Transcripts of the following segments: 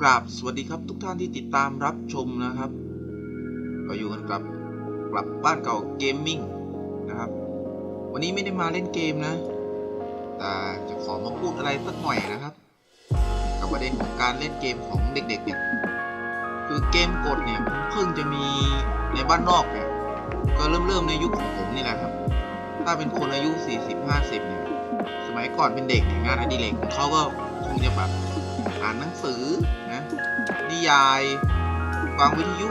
กราบสวัสดีครับทุกท่านที่ติดตามรับชมนะครับ ก็อยู่กันกับกลับบ้านเก่าเกมมิ่งนะครับ วันนี้ไม่ได้มาเล่นเกมนะ แต่จะขอมาพูดอะไรสักหน่อยนะครับ กับประเด็นของการเล่นเกมของเด็กๆเนี่ยคือเกมกดเนี่ยเพิ่งจะมีในบ้านนอกเนี่ยก็เริ่มเริ่มในยุคของผมนี่แหละครับ ถ้าเป็นคนอายุ 40-50เนี่ยสมัยก่อนเป็นเด็กเนี่ยงานอดิเรกของเขาก็คงจะแบบอ่านหนังสือ นิยาย ฟังวิทยุ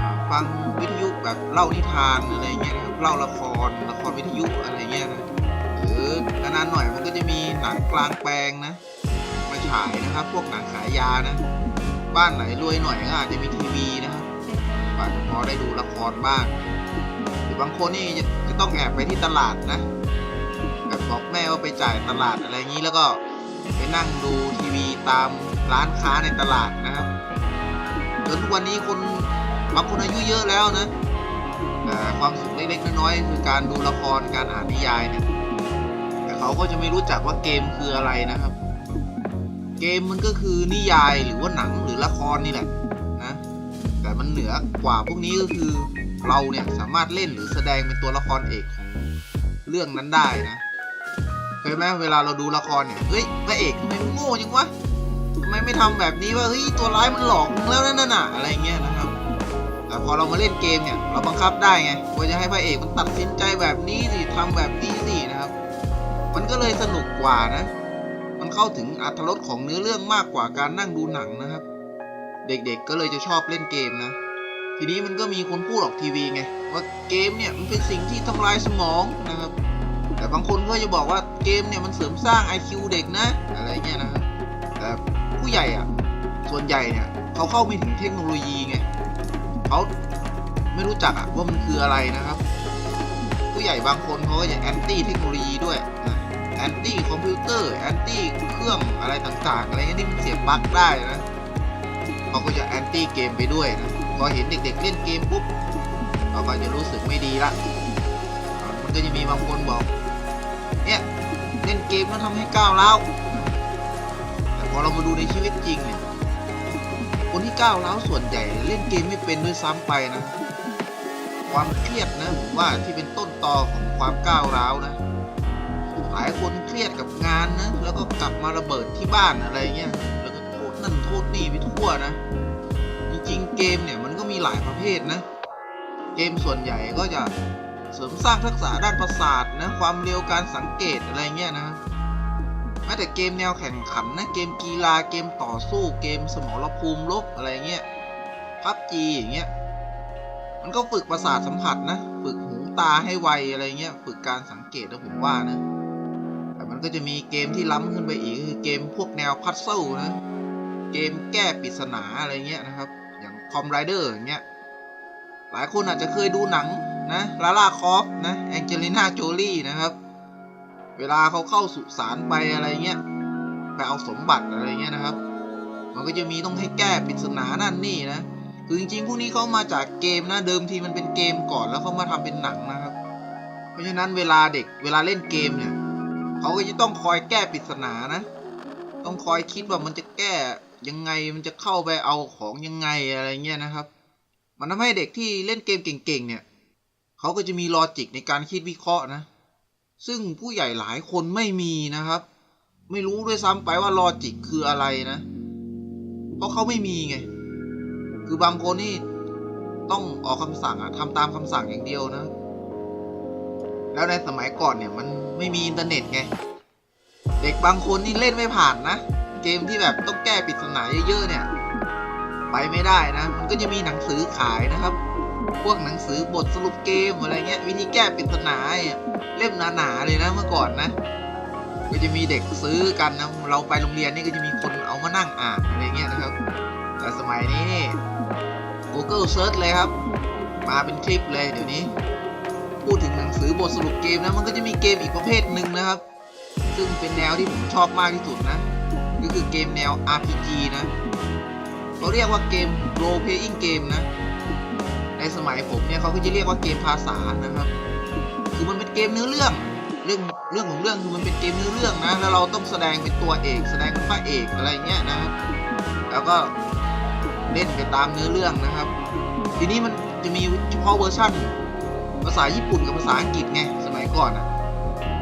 อ่าฟังวิทยุแบบเล่านิทานอะไรเงี้ยนะครับเล่าละครละครวิทยุอะไรเงี้ยนะหรือนานๆหน่อยมันก็จะมีหนังกลางแปลงนะมาฉายนะครับ พวกหนังขายยานะ บ้านไหนรวยหน่อยก็อาจจะมีทีวีนะครับอาจจะพอได้ดูละครบ้างหรือบางคนนี่จะจะต้องแอบไปที่ตลาดนะแบบบอกแม่ว่าไปจ่ายตลาดอะไรอย่างนี้แล้วก็ไปนั่งดูทีวีตาม ร้านค้าในตลาดนะครับจนทุกวันนี้คนบางคนอายุเยอะแล้วนะแต่ความสุขเล็กๆน้อยๆคือการดูละครการอ่านนิยายเนี่ยแต่เขาก็จะไม่รู้จักว่าเกมคืออะไรนะครับ เกมมันก็คือนิยายหรือว่าหนังหรือละครนี่แหละนะแต่มันเหนือกว่าพวกนี้ก็คือเราเนี่ยสามารถเล่นหรือแสดงเป็นตัวละครเอกของเรื่องนั้นได้นะเคยไหมเวลาเราดูละครเนี่ยเฮ้ยพระเอกทำไมมันโง่จังวะ ทำไมไม่ทำแบบนี้วะเฮ้ยตัวร้ายมันหลอกมึงแล้วนั่นน่ะอะไรเงี้ยนะครับแต่พอเรามาเล่นเกมเนี่ยเราบังคับได้ไงว่าจะให้พระเอกมันตัดสินใจแบบนี้สิทำแบบนี้สินะครับ มันก็เลยสนุกกว่านะ มันเข้าถึงอรรถรสของเนื้อเรื่องมากกว่าการนั่งดูหนังนะครับ เด็กๆก็เลยจะชอบเล่นเกมนะ ทีนี้มันก็มีคนพูดออกทีวีไงว่าเกมเนี่ยมันเป็นสิ่งที่ทำลายสมองนะครับ แต่บางคนก็จะบอกว่าเกมเนี่ยมันเสริมสร้าง IQ เด็กนะอะไรเงี้ยนะครับแต่ ผู้ใหญ่อะส่วนใหญ่เนี่ยเขาเข้าไม่ถึงเทคโนโลยีไงเขาไม่รู้จักอะว่ามันคืออะไรนะครับ ผู้ใหญ่บางคนเขาก็จะแอนตี้เทคโนโลยีด้วยแอนตี้คอมพิวเตอร์แอนตี้เครื่องอะไรต่างๆ อะไรเงี้ยที่มันเสียบปลั๊กได้นะเขาก็จะแอนตี้เกมไปด้วยนะพอเห็นเด็กๆเล่นเกมปุ๊บเขาก็จะรู้สึกไม่ดีละมันก็จะมีบางคนบอก เนี่ยเล่นเกมแล้วทำให้ก้าวร้าว อเรามาดูในชีวิตจริงเนี่ยคนที่ก้าวร้าวส่วนใหญ่เล่นเกมไม่เป็นด้วยซ้ำไปนะ ความเครียดนะผมว่าที่เป็นต้นตอของความก้าวร้าวนะหลายคนเครียดกับงานนะแล้วก็กลับมาระเบิดที่บ้านอะไรเงี้ยแล้วก็โทษนั่นโทษนี่ไปทั่วนะ จริงๆเกมเนี่ยมันก็มีหลายประเภทนะ เกมส่วนใหญ่ก็จะเสริมสร้างทักษะด้านประสาทนะความเร็วการสังเกตอะไรเงี้ยนะ แม้แต่เกมแนวแข่งขันนะเกมกีฬาเกมต่อสู้เกมสมรภูมิลบอะไรเงี้ยพับจีอย่างเงี้ยมันก็ฝึกประสาทสัมผัสนะ ฝึกหูตาให้ไวอะไรเงี้ยฝึกการสังเกตนะผมว่านะแต่มันก็จะมีเกมที่ล้ำขึ้นไปอีกคือเกมพวกแนวพัซเซิลนะเกมแก้ปริศนาอะไรเงี้ยนะครับ อย่างคอมไรเดอร์อย่างเงี้ยหลายคนอาจจะเคยดูหนังนะลาลาคอฟนะแองเจลิน่าโจลี่นะครับ เวลาเขาเข้าสุสานไปอะไรเงี้ยไปเอาสมบัติอะไรเงี้ยนะครับ มันก็จะมีต้องให้แก้ปริศนานั่นนี่นะคือจริงๆพวกนี้เขามาจากเกมนะเดิมทีมันเป็นเกมก่อนแล้วเขามาทำเป็นหนังนะครับ เพราะฉะนั้นเวลาเด็กเวลาเล่นเกมเนี่ยเขาก็จะต้องคอยแก้ปริศนานะ ต้องคอยคิดว่ามันจะแก้ยังไงมันจะเข้าไปเอาของยังไงอะไรเงี้ยนะครับ มันทำให้เด็กที่เล่นเกมเก่งๆเนี่ยเขาก็จะมีลอจิกในการคิดวิเคราะห์นะ ซึ่งผู้ใหญ่หลายคนไม่มีนะครับ ไม่รู้ด้วยซ้ำไปว่าลอจิกคืออะไรนะ เพราะเขาไม่มีไง คือบางคนนี่ต้องออกคำสั่งอะทำตามคำสั่งอย่างเดียวนะ แล้วในสมัยก่อนเนี่ยมันไม่มีอินเทอร์เน็ตไง เด็กบางคนนี่เล่นไม่ผ่านนะ เกมที่แบบต้องแก้ปริศนาเยอะๆเนี่ย ไปไม่ได้นะ มันก็จะมีหนังสือขายนะครับ พวกหนังสือบทสรุปเกมอะไรเงี้ยวิธีแก้ปริศนาเนี่ยเล่มหนาๆเลยนะเมื่อก่อนนะก็จะมีเด็กซื้อกันนะเราไปโรงเรียนนี่ก็จะมีคนเอามานั่งอ่านอะไรเงี้ยนะครับ แต่สมัยนี้ Google Search เลยครับ มาเป็นคลิปเลยเดี๋ยวนี้ พูดถึงหนังสือบทสรุปเกมนะมันก็จะมีเกมอีกประเภทหนึ่งนะครับ ซึ่งเป็นแนวที่ผมชอบมากที่สุดนะก็คือเกมแนว RPG นะเขาเรียกว่าเกม role playing game นะ ในสมัยผมเนี่ยเขาก็จะเรียกว่าเกมภาษานะครับ คือมันเป็นเกมเนื้อเรื่อง เรื่องเรื่องของเรื่องคือมันเป็นเกมเนื้อเรื่องนะ แล้วเราต้องแสดงเป็นตัวเอก แสดงเป็นพระเอกอะไรเงี้ยนะครับ แล้วก็เล่นไปตามเนื้อเรื่องนะครับ ทีนี้มันจะมีเฉพาะเวอร์ชั่น ภาษาญี่ปุ่นกับภาษาอังกฤษไงสมัยก่อนอะ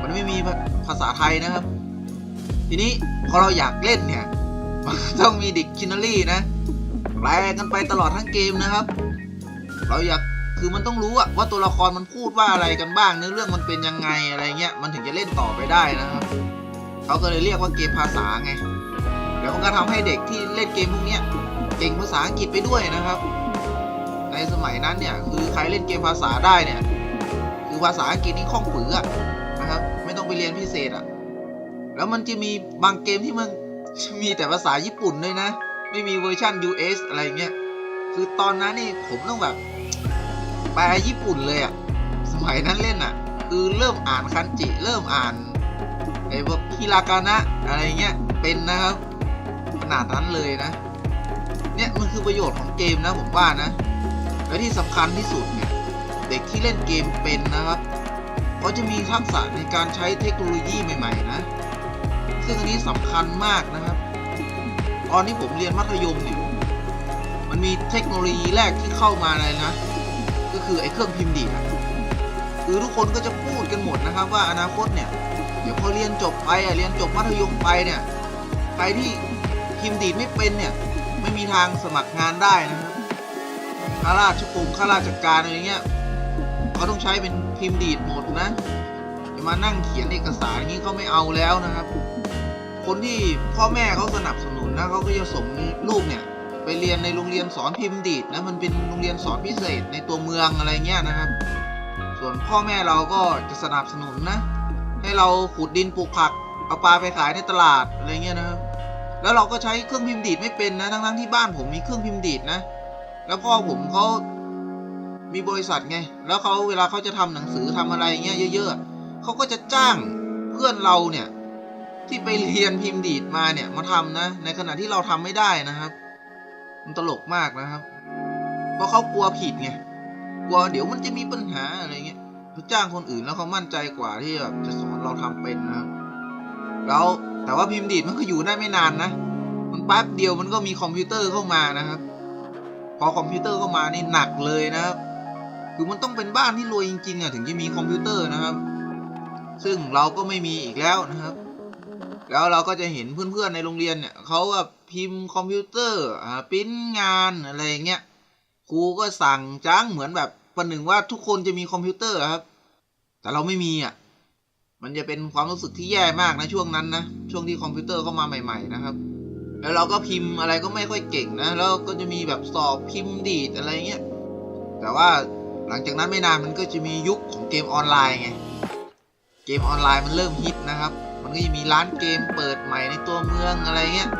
มันไม่มีภาษาไทยนะครับ ทีนี้พอเราอยากเล่นเนี่ยต้องมีดิกชันนารีนะแปลกันไปตลอดทั้งเกมนะครับ เราอยากคือมันต้องรู้อะว่าตัวละครมันพูดว่าอะไรกันบ้างเนื้อเรื่องมันเป็นยังไงอะไรเงี้ยมันถึงจะเล่นต่อไปได้นะครับเขาก็เลยเรียกว่าเกมภาษาไงเดี๋ยวมันก็ทำให้เด็กที่เล่นเกมพวกเนี้ยเก่งภาษาอังกฤษไปด้วยนะครับ ในสมัยนั้นเนี่ยคือใครเล่นเกมภาษาได้เนี่ยคือภาษาอังกฤษนี่คล่องปืออะนะครับไม่ต้องไปเรียนพิเศษอะแล้วมันจะมีบางเกมที่มันมีแต่ภาษาญี่ปุ่นด้วยนะ ไม่มีเวอร์ชัน US อะไรเงี้ย คือตอนนั้นนี่ผมต้องแบบแปลญี่ปุ่นเลยอะสมัยนั้นเล่นอะคือเริ่มอ่านคันจิ เริ่มอ่านไอ้พวกฮิรากานะอะไรเงี้ยเป็นนะครับขนาดนั้นเลยนะ เนี่ยมันคือประโยชน์ของเกมนะผมว่านะ และที่สำคัญที่สุดเนี่ยเด็กที่เล่นเกมเป็นนะครับเขาจะมีทักษะในการใช้เทคโนโลยีใหม่ ๆ นะ ซึ่งอันนี้สำคัญมากนะครับ ตอนที่ผมเรียนมัธยมเนี่ย มันมีเทคโนโลยีแรกที่เข้ามาเลยนะ ก็คือไอ้เครื่องพิมพ์ดีดอะคือทุกคนก็จะพูดกันหมดนะครับว่าอนาคตเนี่ย เดี๋ยวพอเรียนจบไปอะเรียนจบมัธยมไปเนี่ยใครที่พิมพ์ดีดไม่เป็นเนี่ยไม่มีทางสมัครงานได้นะครับข้าราชการข้าราชการอะไรเงี้ยเขาต้องใช้เป็นพิมพ์ดีดหมดนะจะมานั่งเขียนเอกสารอย่างนี้เขาไม่เอาแล้วนะครับ คนที่พ่อแม่เขาสนับสนุนนะเขาก็จะส่งลูกเนี่ย ไปเรียนในโรงเรียนสอนพิมพ์ดีดนะมันเป็นโรงเรียนสอนพิเศษในตัวเมืองอะไรเงี้ยนะครับ ส่วนพ่อแม่เราก็จะสนับสนุนนะ ให้เราขุดดินปลูกผักเอาปลาไปขายในตลาดอะไรเงี้ยนะครับ แล้วเราก็ใช้เครื่องพิมพ์ดีดไม่เป็นนะทั้งๆที่บ้านผมมีเครื่องพิมพ์ดีดนะ แล้วพ่อผมเขามีบริษัทไง แล้วเขาเวลาเขาจะทำหนังสือทำอะไรเงี้ยเยอะ ๆ เขาก็จะจ้างเพื่อนเราเนี่ยที่ไปเรียนพิมพ์ดีดมาเนี่ยมาทำนะ ในขณะที่เราทำไม่ได้นะครับ มันตลกมากนะครับ เพราะเขากลัวผิดไง กลัวเดี๋ยวมันจะมีปัญหาอะไรเงี้ยเขาจ้างคนอื่นแล้วเขามั่นใจกว่าที่แบบจะสอนเราทำเป็นนะครับ แล้วแต่ว่าพิมพ์ดีดมันก็อยู่ได้ไม่นานนะ มันแป๊บเดียวมันก็มีคอมพิวเตอร์เข้ามานะครับ พอคอมพิวเตอร์เข้ามานี่หนักเลยนะครับ คือมันต้องเป็นบ้านที่รวยจริงๆอะถึงจะมีคอมพิวเตอร์นะครับ ซึ่งเราก็ไม่มีอีกแล้วนะครับ แล้วเราก็จะเห็นเพื่อนๆในโรงเรียนเนี่ยเขาแบบ พิมพ์คอมพิวเตอร์อ่าปิ้นงานอะไรอย่างเงี้ยครูก็สั่งจ้างเหมือนแบบประหนึ่งว่าทุกคนจะมีคอมพิวเตอร์ครับ แต่เราไม่มีอะมันจะเป็นความรู้สึกที่แย่มากนะช่วงนั้นนะช่วงที่คอมพิวเตอร์เข้ามาใหม่ ๆ นะครับ แล้วเราก็พิมพ์อะไรก็ไม่ค่อยเก่งนะแล้วก็จะมีแบบสอบพิมพ์ดีดอะไรเงี้ยแต่ว่าหลังจากนั้นไม่นานมันก็จะมียุคของเกมออนไลน์ไงเกมออนไลน์มันเริ่มฮิตนะครับ มันก็จะมีร้านเกมเปิดใหม่ในตัวเมืองอะไรเงี้ย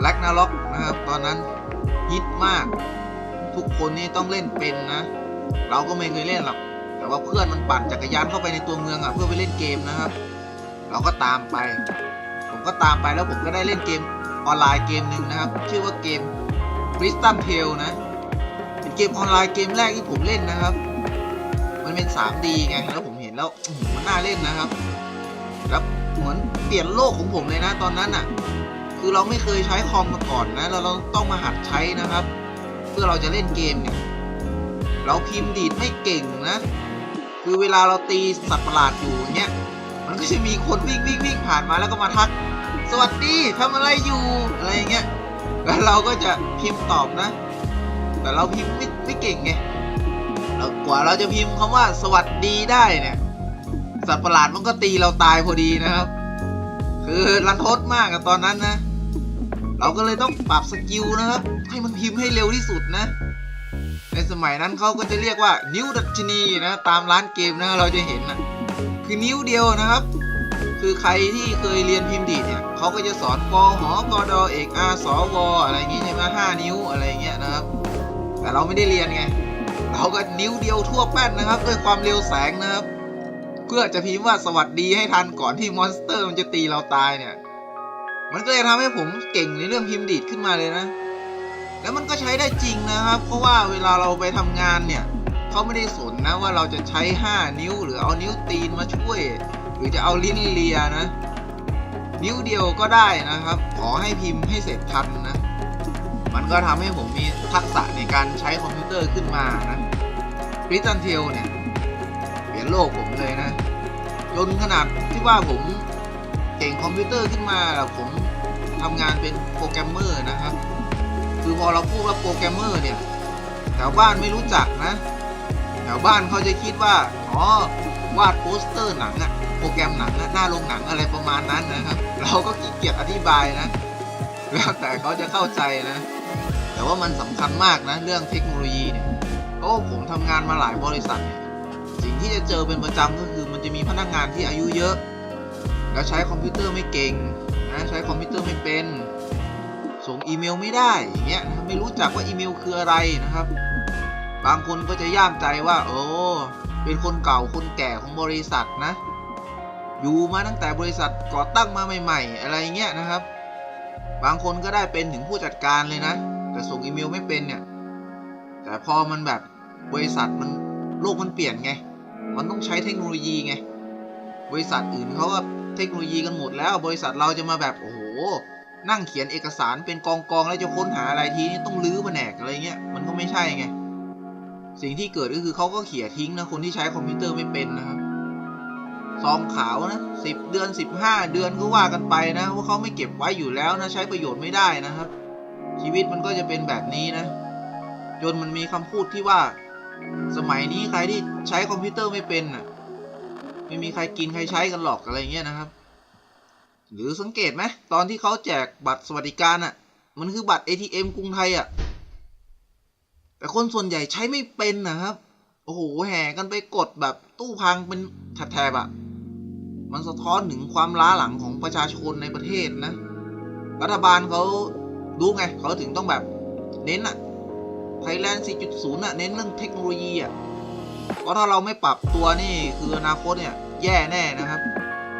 แล็กนาล็อกนะครับ ตอนนั้นฮิตมาก ทุกคนนี่ต้องเล่นเป็นนะ เราก็ไม่เคยเล่นหรอก แต่ว่าเพื่อนมันปั่นจักรยานเข้าไปในตัวเมืองอะเพื่อไปเล่นเกมนะครับ เราก็ตามไป ผมก็ตามไปแล้วผมก็ได้เล่นเกมออนไลน์เกมหนึ่งนะครับ ชื่อว่าเกม b r i s t o n Tale นะ เป็นเกมออนไลน์เกมแรกที่ผมเล่นนะครับ มันเป็น 3D ไง แล้วผมเห็นแล้วมันน่าเล่นนะครับ แล้วเหมือนเปลี่ยนโลกของผมเลยนะตอนนั้นอะ คือเราไม่เคยใช้คอมมาก่อนนะแล้วเราต้องมาหัดใช้นะครับ เพื่อเราจะเล่นเกมเนี่ย เราพิมพ์ดีดไม่เก่งนะ คือเวลาเราตีสัตว์ประหลาดอยู่เงี้ยมันก็จะมีคนวิ่งวิ่งวิ่งผ่านมาแล้วก็มาทัก สวัสดีทำอะไรอยู่อะไรเงี้ยแล้วเราก็จะพิมพ์ตอบนะ แต่เราพิมพ์ไม่ไม่เก่งไงกว่าเราจะพิมพ์คำว่าสวัสดีได้เนี่ยสัตว์ประหลาดมันก็ตีเราตายพอดีนะครับ คือรันทดมากอะตอนนั้นนะ เราก็เลยต้องปรับสกิลนะครับ ให้มันพิมพ์ให้เร็วที่สุดนะ ในสมัยนั้นเขาก็จะเรียกว่า นิ้วดัชนีนะตามร้านเกมนะเราจะเห็นนะคือนิ้วเดียวนะครับ คือใครที่เคยเรียนพิมพ์ดีดเนี่ยเขาก็จะสอนกหอกดเอกอาสวอะไรอย่างงี้ใช่ไหมห้านิ้วอะไรอย่างเงี้ยนะครับ แต่เราไม่ได้เรียนไงเราก็นิ้วเดียวทั่วแป้นนะครับด้วยความเร็วแสงนะครับ เพื่อจะพิมพ์ว่าสวัสดีให้ทันก่อนที่มอนสเตอร์มันจะตีเราตายเนี่ย มันก็เลยทำให้ผมเก่งในเรื่องพิมพ์ดีดขึ้นมาเลยนะ แล้วมันก็ใช้ได้จริงนะครับ เพราะว่าเวลาเราไปทำงานเนี่ยเขาไม่ได้สนนะว่าเราจะใช้ 5 นิ้ว หรือเอานิ้วตีนมาช่วย หรือจะเอาลิ้นเลียนะ นิ้วเดียวก็ได้นะครับ ขอให้พิมพ์ให้เสร็จทันนะ มันก็ทำให้ผมมีทักษะในการใช้คอมพิวเตอร์ขึ้นมานะคริสตันเทลเนี่ยเปลี่ยนโลกผมเลยนะ จนขนาดที่ว่าผม เก่งคอมพิวเตอร์ขึ้นมาแล้วผมทำงานเป็นโปรแกรมเมอร์นะครับ คือพอเราพูดว่าโปรแกรมเมอร์เนี่ยแถวบ้านไม่รู้จักนะแถวบ้านเขาจะคิดว่าอ๋อวาดโปสเตอร์หนังอะโปรแกรมหนังอะหน้าโรงหนังอะไรประมาณนั้นนะครับ เราก็ขี้เกียจอธิบายนะ แล้วแต่เขาจะเข้าใจนะ แต่ว่ามันสำคัญมากนะเรื่องเทคโนโลยีเนี่ยโอ้ผมทำงานมาหลายบริษัทเนี่ยสิ่งที่จะเจอเป็นประจำก็คือมันจะมีพนักงานที่อายุเยอะ แล้วใช้คอมพิวเตอร์ไม่เก่งนะใช้คอมพิวเตอร์ไม่เป็น ส่งอีเมลไม่ได้อย่างเงี้ยนะไม่รู้จักว่าอีเมลคืออะไรนะครับ บางคนก็จะย่ามใจว่าโอ้เป็นคนเก่าคนแก่ของบริษัทนะ อยู่มาตั้งแต่บริษัทก่อตั้งมาใหม่ ๆ อะไรเงี้ยนะครับ บางคนก็ได้เป็นถึงผู้จัดการเลยนะ แต่ส่งอีเมลไม่เป็นเนี่ยแต่พอมันแบบบริษัทมันโลกมันเปลี่ยนไง มันต้องใช้เทคโนโลยีไง บริษัทอื่นเขาก็ เทคโนโลยีกันหมดแล้ว บริษัทเราจะมาแบบโอ้โหนั่งเขียนเอกสารเป็นกองกองๆแล้วจะค้นหาอะไรทีนี้ต้องลื้อแผนกอะไรเงี้ยมันก็ไม่ใช่ไงสิ่งที่เกิดก็คือเขาก็เขี่ยทิ้งนะคนที่ใช้คอมพิวเตอร์ไม่เป็นนะครับซองขาวนะสิบเดือนสิบห้าเดือนก็ว่ากันไปนะว่าเขาไม่เก็บไว้อยู่แล้วนะใช้ประโยชน์ไม่ได้นะครับ ชีวิตมันก็จะเป็นแบบนี้นะ จนมันมีคำพูดที่ว่า สมัยนี้ใครที่ใช้คอมพิวเตอร์ไม่เป็นน่ะ ไม่มีใครกินใครใช้กันหรอกอะไรเงี้ยนะครับ หรือสังเกตไหมตอนที่เขาแจกบัตรสวัสดิการอะ มันคือบัตร ATM กรุงไทยอะ แต่คนส่วนใหญ่ใช้ไม่เป็นนะครับ โอ้โหแห่กันไปกดแบบตู้พังเป็นแถบๆอะ มันสะท้อนถึงความล้าหลังของประชาชนในประเทศนะ รัฐบาลเขาดูไงเขาถึงต้องแบบเน้นอะไทยแลนด์4.0อะเน้นเรื่องเทคโนโลยีอะ เพราะถ้าเราไม่ปรับตัวนี่คืออนาคตเนี่ยแย่แน่นะครับ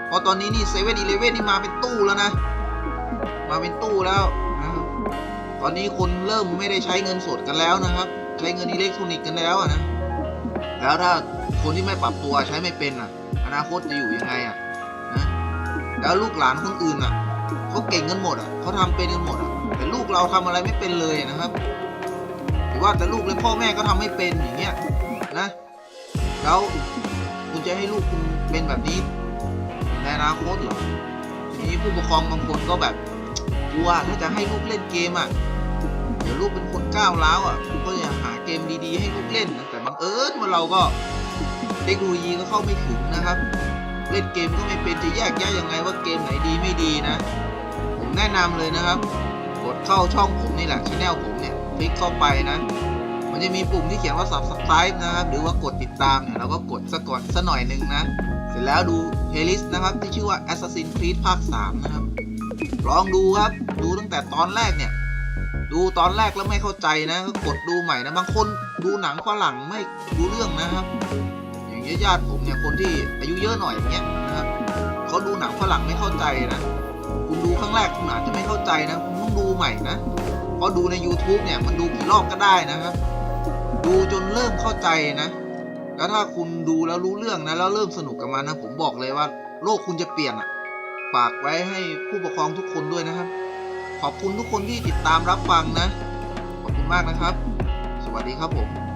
เพราะตอนนี้นี่เซเว่นอีเลเว่นนี่มาเป็นตู้แล้วนะ มาเป็นตู้แล้วนะตอนนี้คนเริ่มไม่ได้ใช้เงินสดกันแล้วนะครับ ใช้เงินอิเล็กทรอนิกส์กันแล้วอะนะ แล้วถ้าคนที่ไม่ปรับตัวใช้ไม่เป็นอะ อนาคตจะอยู่ยังไงอะนะแล้วลูกหลานคนอื่นอะเขาเก่งกันหมดอะเขาทำเป็นกันหมดอะแต่ลูกเราทำอะไรไม่เป็นเลยนะครับ หรือว่าแต่ลูกเลยพ่อแม่ก็ทำไม่เป็นอย่างเงี้ยนะ แล้วคุณจะให้ลูกคุณเป็นแบบนี้ในอนาคตเหรอทีนี้ผู้ปกครองบางคนก็แบบกลัวถ้าจะให้ลูกเล่นเกมอะเดี๋ยวลูกเป็นคนก้าวร้าวอะคุณก็จะหาเกมดีๆ ให้ลูกเล่นนะแต่บังเอิญว่าเราก็เทคโนโลยีก็เข้าไม่ถึงนะครับ เล่นเกมก็ไม่เป็นจะแยกแยะยังไงว่าเกมไหนดีไม่ดีนะ ผมแนะนำเลยนะครับ กดเข้าช่องผมนี่แหละช anel ผมเนี่ยคลิกเข้าไปนะ มันจะมีปุ่มที่เขียนว่า subscribe นะครับ หรือว่ากดติดตามเนี่ย เราก็กดซะก่อนซะหน่อยหนึ่งนะ เสร็จแล้วดู playlist นะครับ ที่ชื่อว่า Assassin's Creed ภาค 3 นะครับ ลองดูครับ ดูตั้งแต่ตอนแรกเนี่ย ดูตอนแรกแล้วไม่เข้าใจนะ ก็กดดูใหม่นะ บางคนดูหนังฝรั่งไม่รู้เรื่องนะครับ อย่างญาติผมเนี่ย คนที่อายุเยอะหน่อยอย่างเงี้ยนะครับเขาดูหนังฝรั่งไม่เข้าใจนะคุณดูครั้งแรกคุณอาจจะไม่เข้าใจนะ คุณต้องดูใหม่นะ เพราะดูใน YouTube เนี่ย มันดูกี่รอบก็ได้นะครับ ดูจนเริ่มเข้าใจนะ แล้วถ้าคุณดูแล้วรู้เรื่องนะ แล้วเริ่มสนุกกับมันนะ ผมบอกเลยว่า โลกคุณจะเปลี่ยนอะฝากไว้ให้ผู้ปกครองทุกคนด้วยนะครับ ขอบคุณทุกคนที่ติดตามรับฟังนะ ขอบคุณมากนะครับ สวัสดีครับผม